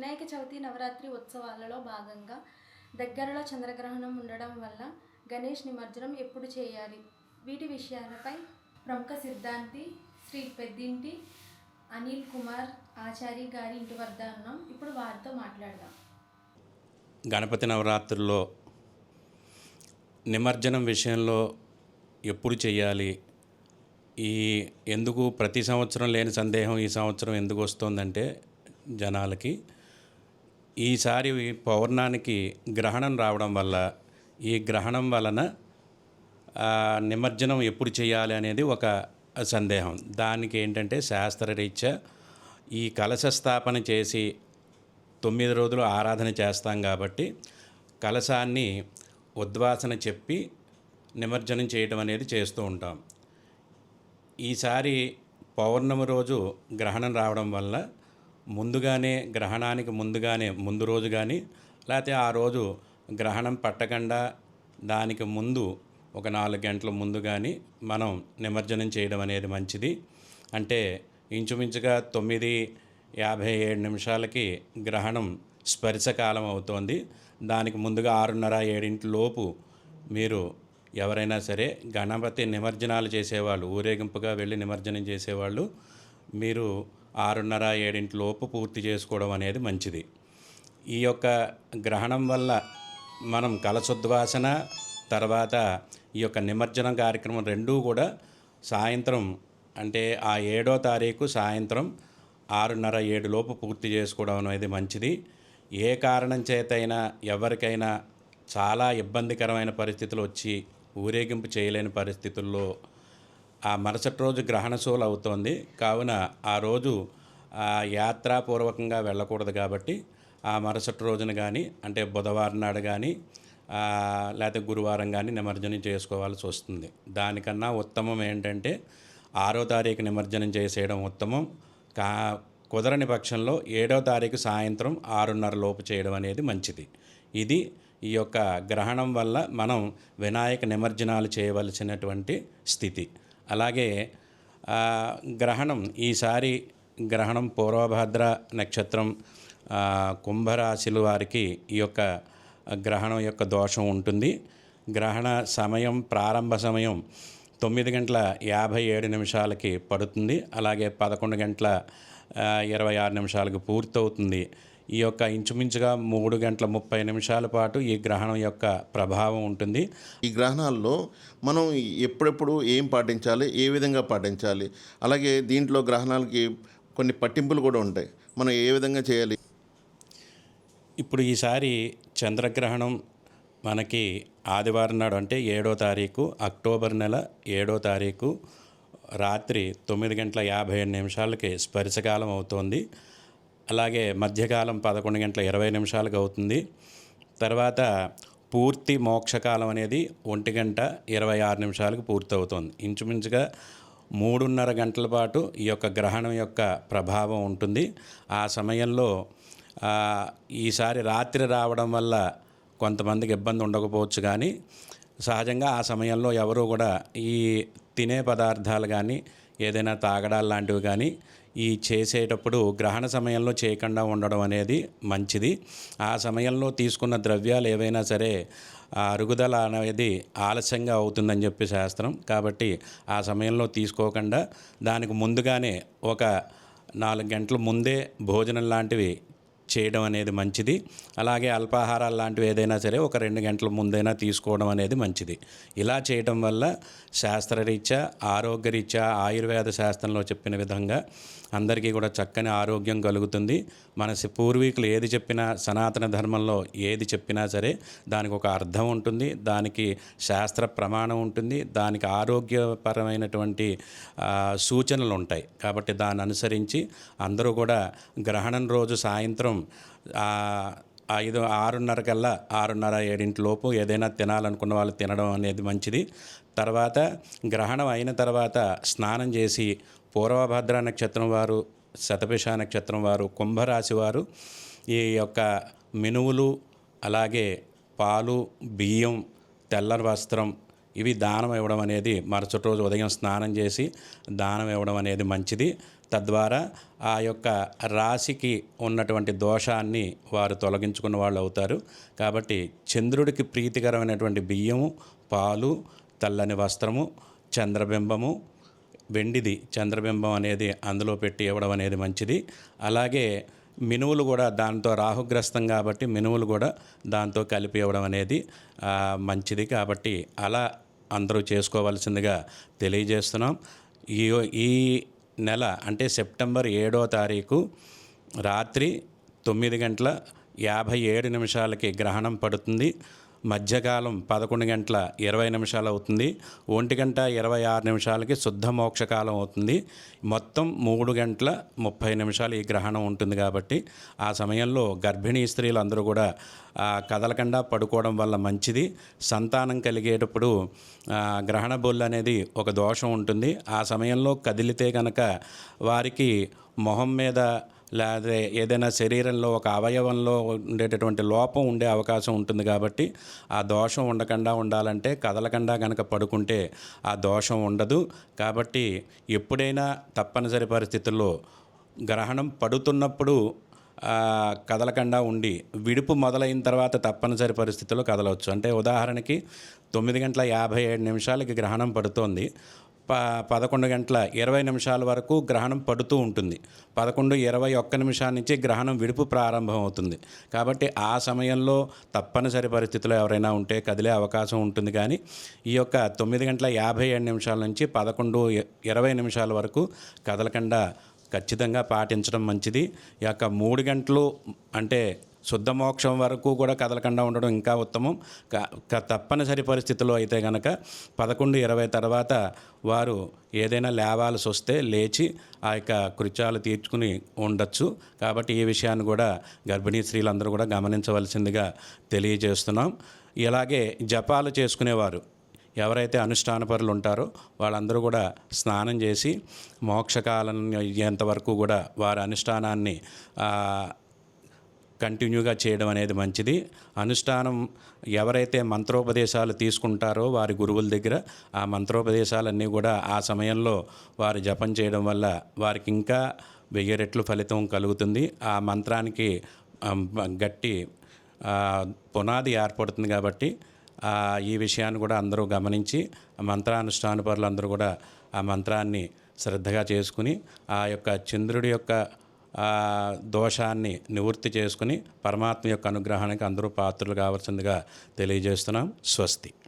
వినాయక చవితి నవరాత్రి ఉత్సవాలలో భాగంగా దగ్గరలో చంద్రగ్రహణం ఉండడం వల్ల గణేష్ నిమజ్జనం ఎప్పుడు చేయాలి? వీటి విషయాలపై ప్రముఖ సిద్ధాంతి శ్రీ పెద్దింటి అనిల్ కుమార్ ఆచారి గారి ఇంటి వద్ద ఉన్నాం ఇప్పుడు వారితో మాట్లాడదాం. గణపతి నవరాత్రుల్లో నిమజ్జనం విషయంలో ఎప్పుడు చేయాలి? ఈ ఎందుకు ప్రతి సంవత్సరం లేని సందేహం ఈ సంవత్సరం ఎందుకు వస్తుందంటే జనాలకి ఈసారి పౌర్ణానికి గ్రహణం రావడం వల్ల ఈ గ్రహణం వలన నిమజ్జనం ఎప్పుడు చేయాలి అనేది ఒక సందేహం. దానికి ఏంటంటే శాస్త్రరీత్యా ఈ కలశ స్థాపన చేసి తొమ్మిది రోజులు ఆరాధన చేస్తాం కాబట్టి కలశాన్ని ఉద్వాసన చెప్పి నిమజ్జనం చేయడం అనేది చేస్తూ ఉంటాం. ఈసారి పౌర్ణమి రోజు గ్రహణం రావడం వల్ల ముందుగానే గ్రహణానికి ముందుగానే ముందు రోజు కానీ లేకపోతే ఆ రోజు గ్రహణం పట్టకుండా దానికి ముందు ఒక నాలుగు గంటల ముందు కానీ మనం నిమజ్జనం చేయడం అనేది మంచిది. అంటే ఇంచుమించుగా తొమ్మిది యాభై ఏడు నిమిషాలకి గ్రహణం స్పర్శకాలం అవుతోంది. దానికి ముందుగా ఆరున్నర ఏడింటి లోపు మీరు ఎవరైనా సరే గణపతి నిమజ్జనాలు చేసేవాళ్ళు ఊరేగింపుగా వెళ్ళి నిమజ్జనం చేసేవాళ్ళు మీరు ఆరున్నర ఏడింటి లోపు పూర్తి చేసుకోవడం అనేది మంచిది. ఈ యొక్క గ్రహణం వల్ల మనం కలశుద్వాసన తర్వాత ఈ యొక్క నిమజ్జనం కార్యక్రమం రెండూ కూడా సాయంత్రం అంటే ఆ ఏడో తారీఖు సాయంత్రం ఆరున్నర ఏడు లోపు పూర్తి చేసుకోవడం అనేది మంచిది. ఏ కారణం చేతైనా ఎవరికైనా చాలా ఇబ్బందికరమైన పరిస్థితులు వచ్చి ఊరేగింపు చేయలేని పరిస్థితుల్లో ఆ మరుసటి రోజు గ్రహణశూలు అవుతోంది. కావున ఆ రోజు యాత్రాపూర్వకంగా వెళ్ళకూడదు కాబట్టి ఆ మరుసటి రోజున కానీ అంటే బుధవారం నాడు కానీ లేకపోతే గురువారం కానీ నిమజ్జనం చేసుకోవాల్సి వస్తుంది. దానికన్నా ఉత్తమం ఏంటంటే ఆరో తారీఖు నిమజ్జనం చేసేయడం ఉత్తమం. కా కుదరని పక్షంలో ఏడో తారీఖు సాయంత్రం ఆరున్నర లోపు చేయడం అనేది మంచిది. ఇది ఈ యొక్క గ్రహణం వల్ల మనం వినాయక నిమజ్జనాలు చేయవలసినటువంటి స్థితి. అలాగే గ్రహణం ఈసారి గ్రహణం పూర్వభద్ర నక్షత్రం ఆ, కుంభరాశుల వారికి ఈ యొక్క గ్రహణం యొక్క దోషం ఉంటుంది. గ్రహణ సమయం ప్రారంభ సమయం తొమ్మిది గంటల యాభై ఏడు నిమిషాలకి పడుతుంది. అలాగే పదకొండు గంటల ఇరవై ఆరు నిమిషాలకు పూర్తవుతుంది. ఈ యొక్క ఇంచుమించుగా మూడు గంటల ముప్పై నిమిషాల పాటు ఈ గ్రహణం యొక్క ప్రభావం ఉంటుంది. ఈ గ్రహణాల్లో మనం ఎప్పుడెప్పుడు ఏం పాటించాలి ఏ విధంగా పాటించాలి అలాగే దీంట్లో గ్రహణాలకి కొన్ని పట్టింపులు కూడా ఉంటాయి. మనం ఏ విధంగా చేయాలి? ఇప్పుడు ఈసారి చంద్రగ్రహణం మనకి ఆదివారం నాడు అంటే ఏడో తారీఖు అక్టోబర్ నెల ఏడో తారీఖు రాత్రి తొమ్మిది గంటల యాభై ఏడు నిమిషాలకి స్పర్శకాలం అవుతోంది. అలాగే మధ్యకాలం పదకొండు గంటల ఇరవై నిమిషాలకు అవుతుంది. తర్వాత పూర్తి మోక్షకాలం అనేది ఒంటి గంట ఇరవై ఆరు నిమిషాలకు పూర్తవుతోంది. ఇంచుమించుగా మూడున్నర గంటల పాటు ఈ యొక్క గ్రహణం యొక్క ప్రభావం ఉంటుంది. ఆ సమయంలో ఈసారి రాత్రి రావడం వల్ల కొంతమందికి ఇబ్బంది ఉండకపోవచ్చు కానీ సహజంగా ఆ సమయంలో ఎవరూ కూడా ఈ తినే పదార్థాలు కానీ ఏదైనా తాగడాలు లాంటివి కానీ ఈ చేసేటప్పుడు గ్రహణ సమయంలో చేయకుండా ఉండడం అనేది మంచిది. ఆ సమయంలో తీసుకున్న ద్రవ్యాలు ఏవైనా సరే అరుగుదల అనేది ఆలస్యంగా అవుతుందని చెప్పి శాస్త్రం. కాబట్టి ఆ సమయంలో తీసుకోకుండా దానికి ముందుగానే ఒక నాలుగు గంటల ముందే భోజనం లాంటివి చేయడం అనేది మంచిది. అలాగే అల్పాహారాలు లాంటివి ఏదైనా సరే ఒక రెండు గంటల ముందైనా తీసుకోవడం అనేది మంచిది. ఇలా చేయడం వల్ల శాస్త్రరీత్యా ఆరోగ్యరీత్యా ఆయుర్వేద శాస్త్రంలో చెప్పిన విధంగా అందరికీ కూడా చక్కని ఆరోగ్యం కలుగుతుంది. మన పూర్వీకులు ఏది చెప్పినా సనాతన ధర్మంలో ఏది చెప్పినా సరే దానికి ఒక అర్థం ఉంటుంది. దానికి శాస్త్ర ప్రమాణం ఉంటుంది. దానికి ఆరోగ్యపరమైనటువంటి సూచనలు ఉంటాయి. కాబట్టి దాన్ని అనుసరించి అందరూ కూడా గ్రహణం రోజు సాయంత్రం ఐదు ఆరున్నర కల్లా ఆరున్నర ఏడింటి లోపు ఏదైనా తినాలనుకున్న వాళ్ళు తినడం అనేది మంచిది. తర్వాత గ్రహణం అయిన తర్వాత స్నానం చేసి పూర్వభద్ర నక్షత్రం వారు శతపిష నక్షత్రం వారు కుంభరాశి వారు ఈ యొక్క మినువులు అలాగే పాలు బియ్యం తెల్ల వస్త్రం ఇవి దానం ఇవ్వడం అనేది మరుసటి రోజు ఉదయం స్నానం చేసి దానం ఇవ్వడం అనేది మంచిది. తద్వారా ఆ యొక్క రాశికి ఉన్నటువంటి దోషాన్ని వారు తొలగించుకున్న వాళ్ళు అవుతారు. కాబట్టి చంద్రుడికి ప్రీతికరమైనటువంటి బియ్యము పాలు తెల్లని వస్త్రము చంద్రబింబము వెండిది చంద్రబింబం అనేది అందులో పెట్టి ఇవ్వడం అనేది మంచిది. అలాగే మినువులు కూడా దాంతో రాహుగ్రస్తం కాబట్టి మినువులు కూడా దాంతో కలిపి ఇవ్వడం అనేది మంచిది. కాబట్టి అలా అందరూ చేసుకోవాల్సిందిగా తెలియజేస్తున్నాం. ఈ ఈ నెల అంటే సెప్టెంబర్ ఏడో తారీఖు రాత్రి తొమ్మిది గంటల యాభై ఏడు నిమిషాలకి గ్రహణం పడుతుంది. మధ్యకాలం పదకొండు గంటల ఇరవై నిమిషాలు అవుతుంది. ఒంటి గంట ఇరవై ఆరు నిమిషాలకి శుద్ధ మోక్షకాలం అవుతుంది. మొత్తం మూడు గంటల ముప్పై నిమిషాలు ఈ గ్రహణం ఉంటుంది కాబట్టి ఆ సమయంలో గర్భిణీ స్త్రీలు అందరూ కూడా కదలకుండా పడుకోవడం వల్ల మంచిది. సంతానం కలిగేటప్పుడు గ్రహణ బొల్లు అనేది ఒక దోషం ఉంటుంది. ఆ సమయంలో కదిలితే కనుక వారికి మొహం మీద లేదా ఏదైనా శరీరంలో ఒక అవయవంలో ఉండేటటువంటి లోపం ఉండే అవకాశం ఉంటుంది కాబట్టి ఆ దోషం ఉండకుండా ఉండాలంటే కదలకుండా కనుక పడుకుంటే ఆ దోషం ఉండదు. కాబట్టి ఎప్పుడైనా తప్పనిసరి పరిస్థితుల్లో గ్రహణం పడుతున్నప్పుడు కదలకుండా ఉండి విడుపు మొదలైన తర్వాత తప్పనిసరి పరిస్థితుల్లో కదలవచ్చు. అంటే ఉదాహరణకి తొమ్మిది గంటల యాభై ఏడు నిమిషాలకి గ్రహణం పడుతోంది. ప పదకొండు గంటల ఇరవై నిమిషాల వరకు గ్రహణం పడుతూ ఉంటుంది. పదకొండు ఇరవై ఒక్క నిమిషాల నుంచి గ్రహణం విడుపు ప్రారంభం అవుతుంది కాబట్టి ఆ సమయంలో తప్పనిసరి పరిస్థితిలో ఎవరైనా ఉంటే కదిలే అవకాశం ఉంటుంది. కానీ ఈ యొక్క తొమ్మిది గంటల యాభై ఏడు నిమిషాల నుంచి పదకొండు ఇరవై నిమిషాల వరకు కదలకుండా ఖచ్చితంగా పాటించడం మంచిది. ఈ యొక్క మూడు గంటలు అంటే శుద్ధ మోక్షం వరకు కూడా కదలకుండా ఉండడం ఇంకా ఉత్తమం. క- క- తప్పనిసరి పరిస్థితుల్లో అయితే కనుక పదకొండు ఇరవై తర్వాత వారు ఏదైనా లేవాల్సి వస్తే లేచి ఆ యొక్క కృత్యాలు తీర్చుకుని ఉండొచ్చు. కాబట్టి ఈ విషయాన్ని కూడా గర్భిణీ స్త్రీలందరూ కూడా గమనించవలసిందిగా తెలియజేస్తున్నాం. ఇలాగే జపాలు చేసుకునేవారు ఎవరైతే అనుష్ఠాన పరులు ఉంటారో వాళ్ళందరూ కూడా స్నానం చేసి మోక్షకాలం అయ్యేంత వరకు కూడా వారి అనుష్ఠానాన్ని కంటిన్యూగా చేయడం అనేది మంచిది. అనుష్ఠానం ఎవరైతే మంత్రోపదేశాలు తీసుకుంటారో వారి గురువుల దగ్గర ఆ మంత్రోపదేశాలన్నీ కూడా ఆ సమయంలో వారు జపం చేయడం వల్ల వారికి ఇంకా వెయ్యి రెట్లు ఫలితం కలుగుతుంది. ఆ మంత్రానికి గట్టి పునాది ఏర్పడుతుంది కాబట్టి ఈ విషయాన్ని కూడా అందరూ గమనించి ఆ మంత్రానుష్ఠాన పరులు అందరూ కూడా ఆ మంత్రాన్ని శ్రద్ధగా చేసుకుని ఆ యొక్క చంద్రుడి యొక్క దోషాన్ని నివృత్తి చేసుకుని పరమాత్మ యొక్క అనుగ్రహానికి అందరూ పాత్రలు కావాల్సిందిగా తెలియజేస్తున్నాం. స్వస్తి.